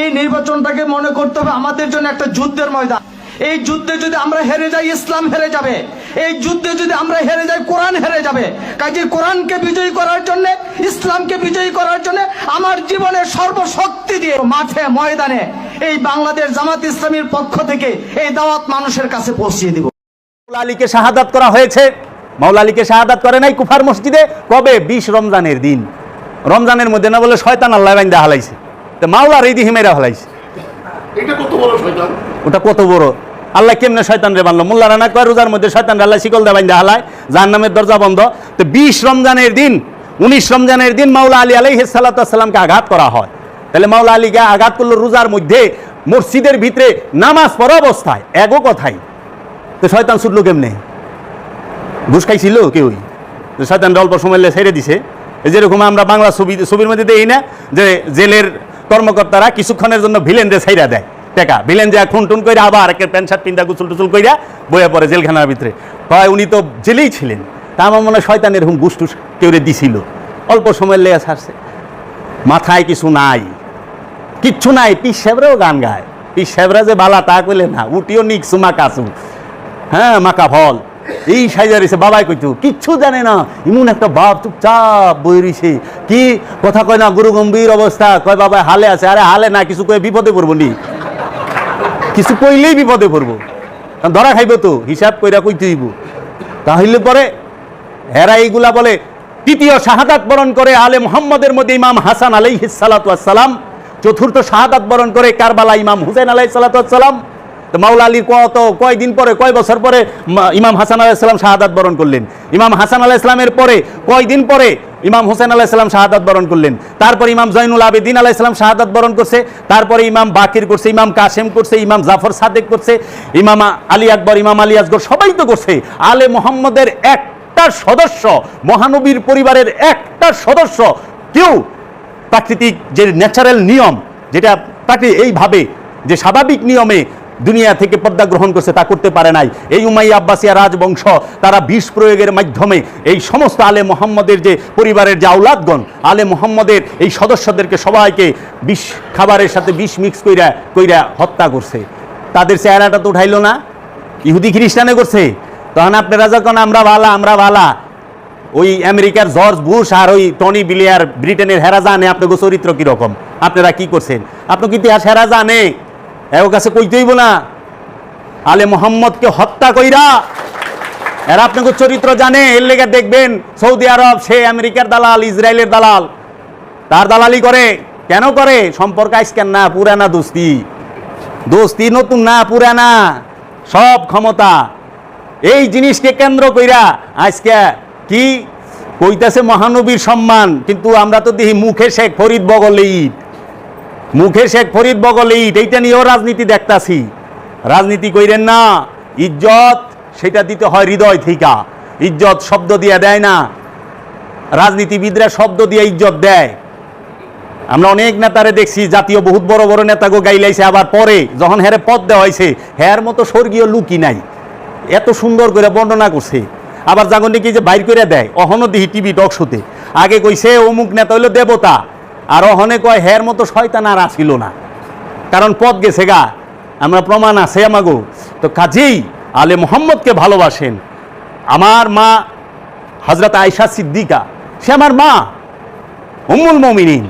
এই নির্বাচনটাকে মনে করতে হবে আমাদের জন্য একটা যুদ্ধের ময়দান। এই যুদ্ধে যদি আমরা হেরে যাই, ইসলাম হেরে যাবে। এই যুদ্ধে যদি আমরা হেরে যাই, কোরআন হেরে যাবে। কাজে কোরআনকে বিজয়ী করার জন্য, ইসলামকে বিজয়ী করার জন্য আমার জীবনের সর্বশক্তি দিয়ে মাঠে, ময়দানে এই বাংলাদেশ জামাত ইসলামীর পক্ষ থেকে এই দাওয়াত মানুষের কাছে পৌঁছিয়ে দিব। আলীকে শাহাদাত করা হয়েছে। মাওলা শাহাদাত করে নাই কুফার মসজিদে। কবে? বিশ রমজানের দিন। রমজানের মধ্যে না বলে শয়তান আল্লাহ বাইন্দা হালাইছে। তো মাওলার এই দিহি মেরা শয়তান? ওটা কত বড়? আল্লাহ কেমনে শয়তান রে বানলো মোল্লা রানা কয় রোজার মধ্যে শয়তান আল্লাহ শিকল দেবাইন হালায় যার নামের দরজা বন্ধ। তো বিশ রমজানের দিন উনিশ রমজানের দিন মাওলা আলী আলাই সাল্লাতামকে আঘাত করা হয়। তাহলে মাওলা আলীকে আঘাত করল রোজার মধ্যে মসজিদের ভিতরে নামাজ পড়া অবস্থায় এগো কথাই। তো শয়তান ছুটলো কেমনে? ঘুষ খাইছিল কেউই শয়তান অল্প সময় ছেড়ে দিছে। এই যেরকম আমরা বাংলা ছবি ছবির মধ্যে দেখি না যে জেলের কর্মকর্তারা কিছুক্ষণের জন্য ভিলেন ভিলেনদের ছাইরা দেয়। টেকা, ভিলেন যে খুন টুন করে আবার একের প্যান্ট, শার্ট পিন্দা গুসল টুসুল কইরা বইয়া পড়ে জেলখানার ভিতরে। কয় উনি তো জেলেই ছিলেন। তা আমার মনে হয় শয়তান এরকম গুস টুস কেউ দিছিল। অল্প সময়ের লেয়া ছাড়ছে। মাথায় কিছু নাই। কিচ্ছু নাই। পিস সাহেবরাও গান গায়। পিস সাহেবরা যে বালা তা কইলে না, উটিও নিকসু মাকাসু হ্যাঁ মাকা ফল। এই সাইজা রয়েছে, বাবাই কইতু, কিচ্ছু জানে না এমন একটা বাপ চুপচাপ বই রইছে। কি কথা কয় না, গুরু গম্ভীর অবস্থা, কয় বাবা, হালে আছে, আরে হালে না, কিছু কয়ে বিপদে পড়ব নি। কিছু কইলেই বিপদে পড়ব। কারণ ধরা খাইব তো, হিসাব কইরা কইতে হইব। তাহলে পরে হেরা এইগুলা বলে, তৃতীয় শাহাদাত বরণ করে আলে মোহাম্মদের মধ্যে ইমাম হাসান আলাই সালাম, চতুর্থ শাহাদাত বরণ করে কারবালা ইমাম হুসেন আলাই সালাম তো মাওলা আলীর কত কয়দিন পরে, কয় বছর পরে ইমাম হাসান আলাইসালাম শাহাদাত বরণ করলেন? ইমাম হাসান আলাইসলামের পরে কয়দিন পরে ইমাম হোসেন আলাইসালাম শাহাদাত বরণ করলেন? তারপর ইমাম জৈনুল আবেদিন আলাইসালাম শাহাদাত বরণ করছে, তারপরে ইমাম বাকির করছে, ইমাম কাসেম করছে, ইমাম জাফর সাদেক করছে, ইমাম আলী আকবর, ইমাম আলী আসগর সবাই তো করছে। আলে মোহাম্মদের একটা সদস্য, মহানবীর পরিবারের একটা সদস্য, কেউ প্রাকৃতিক যে ন্যাচারাল নিয়ম, যেটা প্রাকৃতিক এইভাবে, যে স্বাভাবিক নিয়মে দুনিয়া থেকে পদ্মা গ্রহণ করছে, তা করতে পারে নাই। এই উমাই আব্বাসিয়া রাজবংশ, তারা বিষ প্রয়োগের মাধ্যমে এই সমস্ত আলে মোহাম্মদের যে পরিবারের যে আউলাদগণ আলে মোহাম্মদের এই সদস্যদেরকে সবাইকে বিষ খাবারের সাথে বিষ মিক্স কইরা কইরা হত্যা করছে। তাদের চেহারাটা তো উঠাইলো না। ইহুদি খ্রিস্টানে করছে। তখন আপনারা যখন আমরা ভালা আমরা ভালা ওই আমেরিকার জর্জ বুশ আর ওই টনি বিলিয়ার ব্রিটেনের হেরা জানে আপনাকে চরিত্র কীরকম। আপনারা কি করছেন? আপনি কি ইতিহাস হেরা জানে? এর কাছে কইতেইব না। আলে মোহাম্মদকে হত্যা কইরা, এরা আপনাকে চরিত্র জানে, এর লেগে দেখবেন সৌদি আরব, সে আমেরিকার দালাল, ইসরায়েলের দালাল। তার দালালি করে। কেন করে? সম্পর্ক আইসকেন না, পুরানা দোস্তি। দোস্তি নতুন না, পুরানা। সব ক্ষমতা। এই জিনিসকে কেন্দ্র কইরা আজকে কি? কইতাছে মহানবীর সম্মান, কিন্তু আমরা তো দেখি মুখে শেখ ফরিদ বগলে ইট মুখে শেখ ফরিদ বগলে ইট এইটা নিয়েও রাজনীতি দেখতাছি। রাজনীতি কইরেন না, ইজ্জত সেটা দিতে হয় হৃদয় থিকা। ইজ্জত শব্দ দিয়ে দেয় না। রাজনীতিবিদরা শব্দ দিয়ে ইজ্জত দেয়। আমরা অনেক নেতারে দেখছি, জাতীয় বহুত বড় বড় নেতাগো গাইলাইছে, আবার পরে যখন হেরে পদ দেওয়া হয়েছে হ্যার মতো স্বর্গীয় লুকি নাই। এত সুন্দর করে বর্ণনা করছে। আবার জাগন কি যে বাইর করে দেয় অহনো দিহি টিভি টক শুতে। আগে কইছে, অমুক নেতা হইল দেবতা। আর অহনে কয় হ্যার মতো শয়তান আর আসিল না। কারণ পথ গেছে গা। আমরা প্রমাণ আছে আমাগো। তো কাজেই আলে মোহাম্মদকে ভালোবাসেন। আমার মা হজরত আয়সা সিদ্দিকা, সে আমার মা, উম্মুল মমিনিন।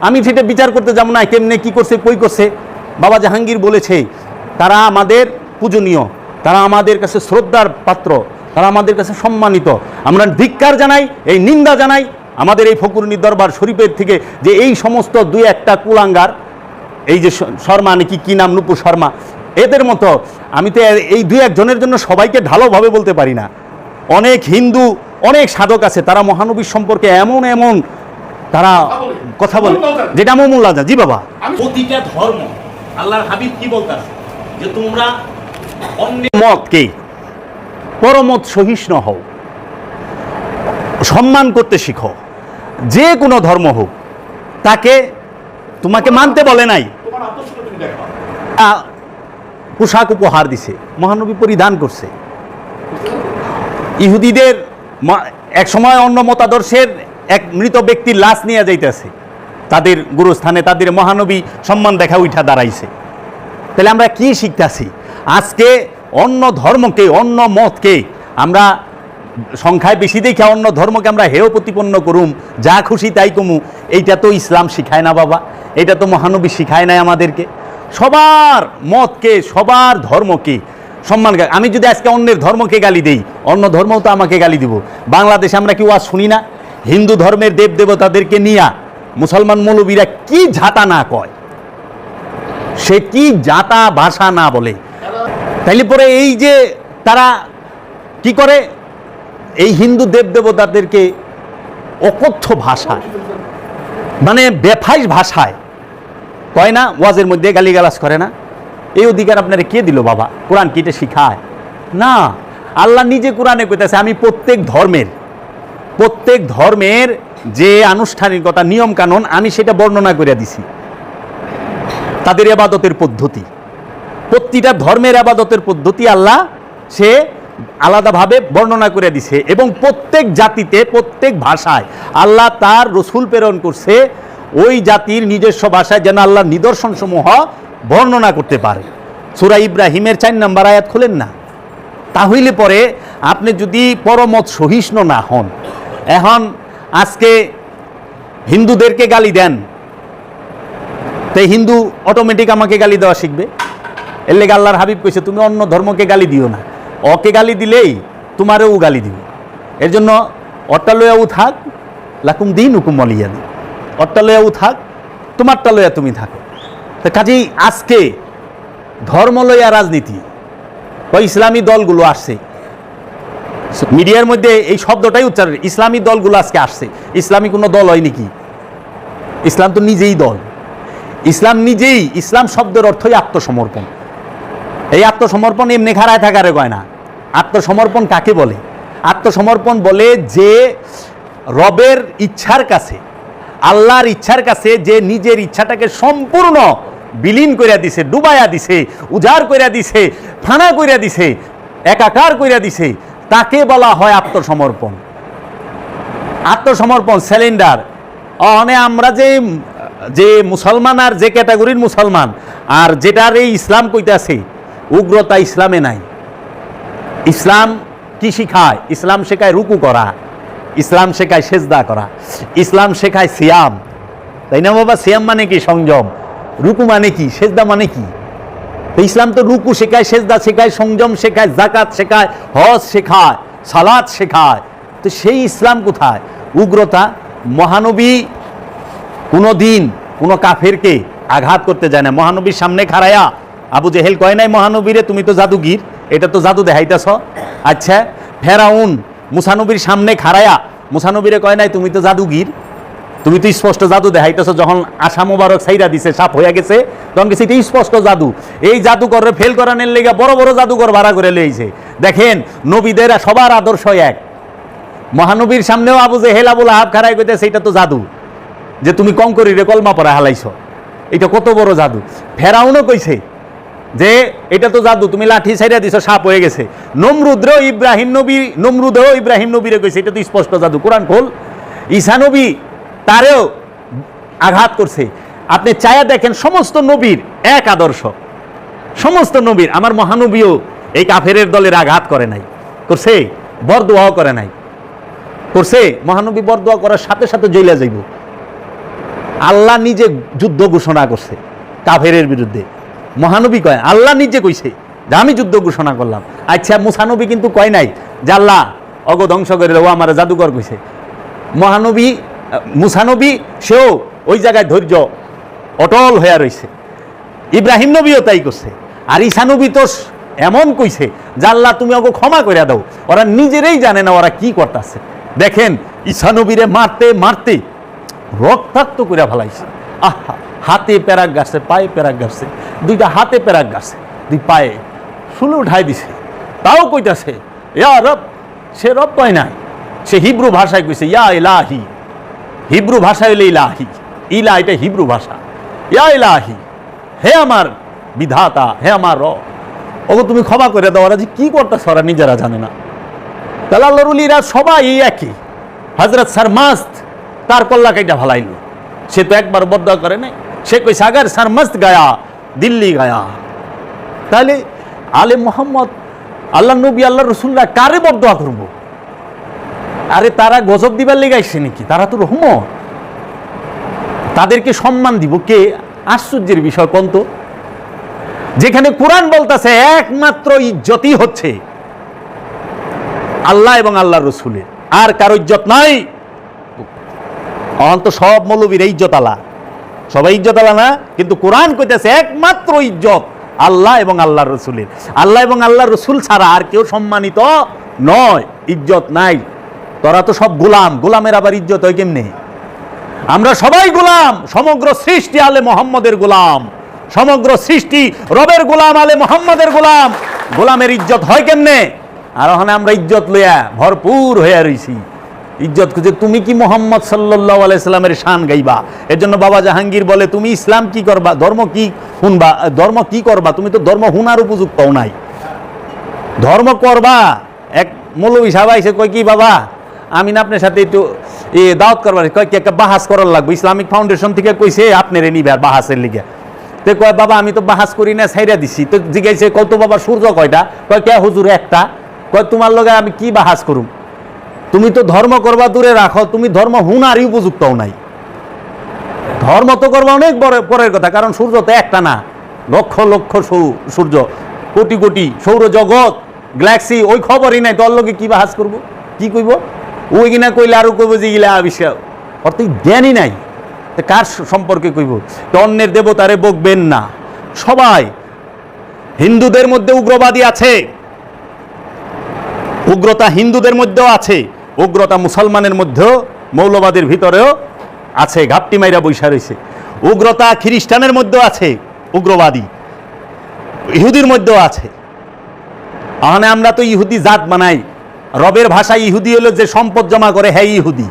আমি সেটা বিচার করতে যাব না, কেমনে, কি করছে, কই করছে? বাবা জাহাঙ্গীর বলেছে, তারা আমাদের পূজনীয়, তারা আমাদের কাছে শ্রদ্ধার পাত্র, তারা আমাদের কাছে সম্মানিত। আমরা ধিক্কার জানাই, এই নিন্দা জানাই আমাদের এই ফকুরনি দরবার শরীফের থেকে যে এই সমস্ত দুই একটা কুলাঙ্গার এই যে শর্মা নাকি কি নাম নুপুর শর্মা এদের মতো আমি তো এই দুই একজনের জন্য সবাইকে ঢালোভাবে বলতে পারি না। অনেক হিন্দু অনেক সাধক আছে তারা মহানবীর সম্পর্কে এমন এমন তারা কথা বলে। যেটা মমুল্লা জি বাবা। প্রতিটা ধর্ম আল্লাহর হাবিব কি বলতার যে তোমরা অন্য মতকে পরমত সহিষ্ণু হও। সম্মান করতে শিখো। যে কোনো ধর্ম হোক, তাকে তোমাকে মানতে বলে নাই। পোশাক উপহার দিছে, মহানবী পরিধান করছে। ইহুদিদের এক সময় অন্য মতাদর্শের এক মৃত ব্যক্তির লাশ নিয়ে যাইতেছে। তাদের গুরুস্থানে তাদের মহানবী সম্মান দেখা উঠা দাঁড়াইছে। তাহলে আমরা কি শিখতেছি? আজকে অন্য ধর্মকে, অন্য মতকে আমরা সংখ্যায় বেশি দেখে অন্য ধর্মকে আমরা হেয় প্রতিপন্ন করুম, যা খুশি তাই কমু। এইটা তো ইসলাম শিখায় না বাবা এটা তো মহানবী শিখায় নাই আমাদেরকে। সবার মতকে, সবার ধর্মকে সম্মান আমি যদি আজকে অন্যের ধর্মকে গালি দেই, অন্য ধর্মও তো আমাকে গালি দিব। বাংলাদেশে আমরা কি ওয়াজ শুনি না? হিন্দু ধর্মের দেব দেবতাদেরকে নিয়া মুসলমান মৌলবীরা কি ঝাঁটা না কয়? সে কি জাতা ভাষা না বলে। তাইলে পরে এই যে তারা কি করে? এই হিন্দু দেব দেবতাদেরকে অকথ্য ভাষায় মানে বেফাইস ভাষায় কয় না, ওয়াজের মধ্যে গালিগালাজ করে না? এই অধিকার আপনারা কে দিল বাবা? কোরআন কি এটা শিখায়? না, আল্লাহ নিজে কোরআনে কইতেছে, আমি প্রত্যেক ধর্মের প্রত্যেক ধর্মের যে আনুষ্ঠানিকতা নিয়ম কানুন আমি সেটা বর্ণনা করে দিছি। তাদের আবাদতের পদ্ধতি। প্রতিটা ধর্মের আবাদতের পদ্ধতি আল্লাহ সে আলাদাভাবে বর্ণনা করে দিছে এবং প্রত্যেক জাতিতে, প্রত্যেক ভাষায় আল্লাহ তার রসুল প্রেরণ করছে। ওই জাতির নিজস্ব ভাষায় যেন আল্লাহ নিদর্শনসমূহ বর্ণনা করতে পারে। সুরা ইব্রাহিমের চার নাম্বার আয়াত খোলেন না? তাহলে পরে আপনি যদি পরমত সহিষ্ণু না হন, এখন আজকে হিন্দুদেরকে গালি দেন তাই হিন্দু অটোমেটিক আমাকে গালি দেওয়া শিখবে? এর লেগে আল্লাহর হাবিব কইছে, তুমি অন্য ধর্মকে গালি দিও না। অকে গালি দিলেই তোমারও গালি দিবে। এর জন্য অট্টালয়াও থাক লাকুম দিন হুকুম অলিয়া দিন অট্টালয়াও থাক তোমারটা লয়া তুমি থাকো। তো কাজেই আজকে ধর্ম লইয়া রাজনীতি, বা ইসলামী দলগুলো আসছে। মিডিয়ার মধ্যে এই শব্দটাই উচ্চারণ, ইসলামী দলগুলো আজকে আসছে। ইসলামী কোনো দল হয় নাকি ইসলাম তো নিজেই দল। ইসলাম নিজেই, ইসলাম শব্দের অর্থই আত্মসমর্পণ। এই আত্মসমর্পণ এমনি খাড়ায় থাকারে কয় না? আত্মসমর্পণ কাকে বলে? আত্মসমর্পণ বলে যে রবের ইচ্ছার কাছে, আল্লাহর ইচ্ছার কাছে যে নিজের ইচ্ছাটাকে সম্পূর্ণ বিলীন কইরা দিছে, ডুবাইয়া দিছে, উজাড় কইরা দিছে ফানা কইরা দিছে, একাকার কইরা দিছে, তাকে বলা হয় আত্মসমর্পণ। আত্মসমর্পণ, সিলিন্ডার। মানে আমরা যে যে মুসলমান আর যে ক্যাটাগরির মুসলমান, আর যেটার এই ইসলাম কইতাছে, উগ্রতা ইসলামে নাই। ইসলাম কি শিখায়? ইসলাম শেখায় রুকু করা, ইসলাম শেখায় সেজদা করা, ইসলাম শেখায় সিয়াম। তাই না বাবা? সিয়াম মানে কি? সংযম। রুকু মানে কি? সেজদা মানে কি? তো ইসলাম তো রুকু শেখায়, সেজদা শেখায়, সংযম শেখায় জাকাত শেখায়, হজ শেখায় সালাদ শেখায়। তো সেই ইসলাম কোথায়? উগ্রতা মহানবী কোনো দিন কোনো কাফেরকে আঘাত করতে যায় না। মহানবীর সামনে খাড়ায়া আবু জেহেল কয় নাই, মহানবীরে তুমি তো জাদুগির। এটা তো জাদু দেখাইতেছ। আচ্ছা ফেরাউন মুসানবীর সামনে খাড়ায়া, মুসানবীরে কয় নাই, তুমি তো জাদুগির। তুমি তো স্পষ্ট জাদু দেখাইতেছ, যখন আশা মোবারক সাইরা দিছে, সাপ হইয়া গেছে, তখন গেছে এটা স্পষ্ট জাদু। এই জাদুকরে ফেল করানোর লেগে বড় বড় জাদুকর ভাড়া করে লইছে। দেখেন, নবীদের সবার আদর্শ এক। মহানবীর সামনেও আবু যে হেলা বলে হাত খারাই কইতেছে, এটা তো জাদু। যে তুমি কঙ্করিরে কলমা পরে হালাইছ। এটা কত বড় জাদু। ফেরাউনও কইছে যে এটা তো জাদু, তুমি লাঠি ছাইরা দিছো, সাপ হয়ে গেছে। নমরুদ্র ইব্রাহিম নবী, নমরুদও ইব্রাহিম নবীরে কইছে, এটা তো স্পষ্ট জাদু। কোরআন খোল। ঈসা নবী তারেও আঘাত করছে। আপনি চায়া দেখেন সমস্ত নবীর এক আদর্শ। সমস্ত নবীর, আমার মহানবীও এই কাফেরের দলের আঘাত করে নাই। করছে? বরদোয়াও করে নাই। করছে? মহানবী বরদোয়া করার সাথে সাথে জইলা যাইব। আল্লাহ নিজে যুদ্ধ ঘোষণা করছে কাফেরের বিরুদ্ধে। মহানবী কয়, আল্লাহ নিজে কইছে। যে আমি যুদ্ধ ঘোষণা করলাম। আচ্ছা মুসানবী কিন্তু কয় নাই যে আল্লাহ অগ ধ্বংস করে ও আমার জাদুকর কইছে। মহানবী, মুসানবী, সেও ওই জায়গায় ধৈর্য অটল হয়ে রইছে। ইব্রাহিম নবীও তাই করছে। আর ঈসা নবী তো এমন কইছে যে আল্লাহ তুমি ওকে ক্ষমা করে দাও। ওরা নিজেরাই জানে না ওরা কি করতেছে। দেখেন, ঈসা নবীরে মারতে মারতে রক্তাক্ত করে ফেলাইছে। আহা! হাতে প্যারাক গাছে, পায়ে প্যারাক গাছে, দুইটা হাতে প্যারাক গাছে, দুই পায়ে শুলে উঠাই দিছে। তাও কইতাছে, ইয়া রব, সে রব কয় নাই। সে হিব্রু ভাষায় কইছে, ইয়া ইলাহি। হিব্রু ভাষা হইলে ইলাহি। ইলা এটা হিব্রু ভাষা। ইয়া ইলাহি, হে আমার বিধাতা, হে আমার র ওগো, তুমি ক্ষমা করে দাও, ওরা যে কি করতেছে, ওরা নিজেরা জানে না। তাহলে আল্লাহর উলিরা সবাই এই একই। হজরত সারমাস্ত তার কল্লা কাইটা ভালাইল সে তো একবার বদ্ধ করে নাই। কই সাগর সারমস্ত গায়া, দিল্লি গায়া। তাহলে আলে মোহাম্মদ, আল্লাহ নবী, আল্লাহ রসুল্লাহ কারে বদয়া করব? আরে তারা গজব দিবার লেগে আসছে নাকি? তারা তো রহমত। তাদেরকে সম্মান দিব। কে? আশ্চর্যের বিষয় কোন তো? যেখানে কোরআন বলতেছে, একমাত্র ইজ্জতই হচ্ছে আল্লাহ এবং আল্লাহ রসুলের। আর কারও ইজ্জত নাই? অন্ত সব মৌলবীর ইজ্জত আলা সবাই ইজ্জত আলা না? কিন্তু কোরআন কইতেছে একমাত্র ইজ্জত আল্লাহ এবং আল্লাহ রসুলের। আল্লাহ এবং আল্লাহ রসুল ছাড়া আর কেউ সম্মানিত নয়, ইজ্জত নাই। তোরা তো সব গোলাম, গোলামের আবার ইজ্জত হয় কেমনে? আমরা সবাই গোলাম, সমগ্র সৃষ্টি আলে মোহাম্মদের গোলাম। সমগ্র সৃষ্টি রবের গোলাম আলে মোহাম্মদের গোলাম। গোলামের ইজ্জত হয় কেমনে? আর ওখানে আমরা ইজ্জত লইয়া ভরপুর হইয়া রইছি। ইজ্জত খুঁজে, তুমি কি মোহাম্মদ সাল্লাহ আলাইসাল্লামের শান গাইবা? এর জন্য বাবা জাহাঙ্গীর বলে, তুমি ইসলাম কি করবা? ধর্ম কি শুনবা? ধর্ম কি করবা? তুমি তো ধর্ম হুনার উপযুক্তও নাই। ধর্ম করবা? এক মৌলবী সাহেব আইসে কয় কি বাবা? আমি না আপনার সাথে একটু, এ, দাওয়াত করবার, কয় কি, একটা বাহাস করার লাগবে। ইসলামিক ফাউন্ডেশন থেকে কইছে, আপনার নিবার বাহাসের লিগে। তো কয়, বাবা, আমি তো বাহাস করি না ছাইরা দিছি। তো জিজ্ঞাসা কত বাবা সূর্য কয়টা? কয়, কে হুজুর একটা? কয়, তোমার লগে আমি কি বাহাস করুম? তুমি তো ধর্ম করবা দূরে রাখো, তুমি ধর্ম হুনারই উপযুক্তও নাই। ধর্ম তো করবা অনেক বড়, পরের কথা, কারণ সূর্য তো একটা না। লক্ষ লক্ষ সূর্য, কোটি কোটি সৌরজগৎ, গ্যালাক্সি, ওই খবরই নাই, তোর লোকে কি বাহাস করব? কি কইব? ওই কিনা কইলে আরও কইব যে গিলা আবিষ্কার। তো জ্ঞানই নাই। কার সম্পর্কে কইব? তো অন্যের দেবতারে বকবেন না। সবাই, হিন্দুদের মধ্যে উগ্রবাদী আছে। উগ্রতা হিন্দুদের মধ্যেও আছে। উগ্রতা মুসলমানের মধ্যেও, মৌলবাদের ভিতরেও আছে, ঘাপটি মাইরা বৈশা রয়েছে উগ্রতা খ্রিস্টানের মধ্যেও আছে, উগ্রবাদী। ইহুদির মধ্যেও আছে। মানে আমরা তো ইহুদি জাত বানাই। রবের ভাষায় ইহুদি হলো যে সম্পদ জমা করে হ্যাঁ ইহুদি।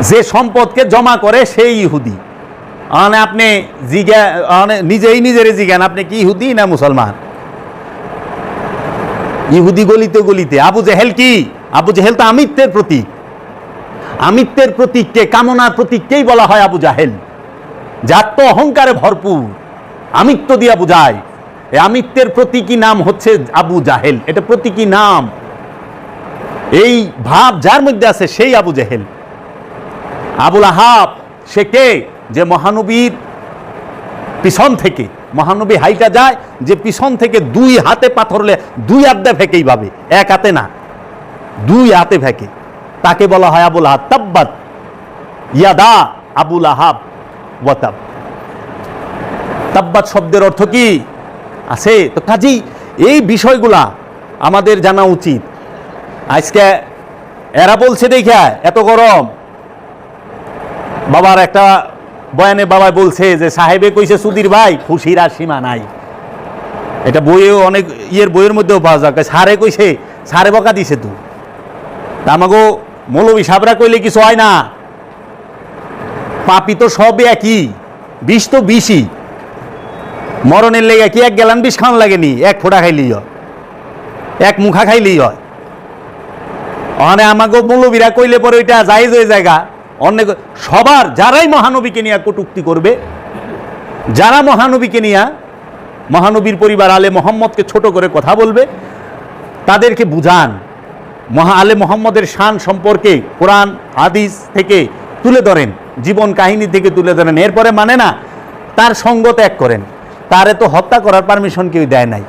যে সম্পদকে জমা করে, সেই ইহুদি। মানে আপনি জিজ্ঞা নিজেই নিজের জিজ্ঞান আপনি কি ইহুদি না মুসলমান? ইহুদি গলিতে গলিতে। আবু জেহেল কি? আবু জেহেল তো আমিত্বের প্রতীক। আমিত্বের প্রতীককে কামনার প্রতীককেই বলা হয় আবু জাহেল? যার তো অহংকারে ভরপুর। আমিত্ব দিয়া বুঝায় এই আমিত্বের প্রতীকী নাম হচ্ছে আবু জাহেল। এটা প্রতীকী নাম। এই ভাব যার মধ্যে আছে সেই আবু জাহেল। আবুল আহাব, সে কে? যে মহানবীর পিছন থেকে। মহানবী হাইটা যায়, যে পিছন থেকে দুই হাতে পাথরলে দুই হাতে ফেকেই ভাবে। এক হাতে না। দুই হাতে ফেকে তাকে বলা হয় আবুল আহাব। তাব্বাত। ইয়াদা আবুল আহাব ওয়াতাব তাব্বাত শব্দের অর্থ কি? আছে। তো কাজী এই বিষয়গুলা আমাদের জানা উচিত। আজকে এরা বলছে দেখা এত গরম। বাবার একটা বয়ানে বাবা বলছে যে, সাহেবে কইছে, সুধীর ভাই, খুশির আর সীমা নাই। এটা বইয়েও অনেক ইয়ের বইয়ের মধ্যেও পাওয়া যায়। সারে কইছে সারে বকা দিছে তু তা। আমাগো মৌলবী সাবরা কইলে কিছু হয় না। পাপি তো সব একই, বিষ তো বিষই। মরণের লেগে কি এক গেলান বিষ খাওয়ান লাগেনি? এক ফোঁটা খাইলেই হয়। এক মুখা খাইলেই হয়। ওখানে আমাকে মৌলবীরা কইলে পরে ওইটা জায়েজ হয়ে জায়গা অনেক সবার, যারাই মহানবীকে নিয়ে কটুক্তি করবে, যারা মহানবীকে নিয়ে মহানবীর পরিবার আলে মোহাম্মদকে ছোট করে কথা বলবে, তাদেরকে বুঝান। মহা আলে মোহাম্মদের শান সম্পর্কে কোরআন, হাদিস থেকে তুলে ধরেন, জীবন কাহিনী থেকে তুলে ধরেন। এরপরে মানে না, তার সঙ্গ ত্যাগ করেন। তারে তো হত্যা করার পারমিশন কেউ দেয় নাই।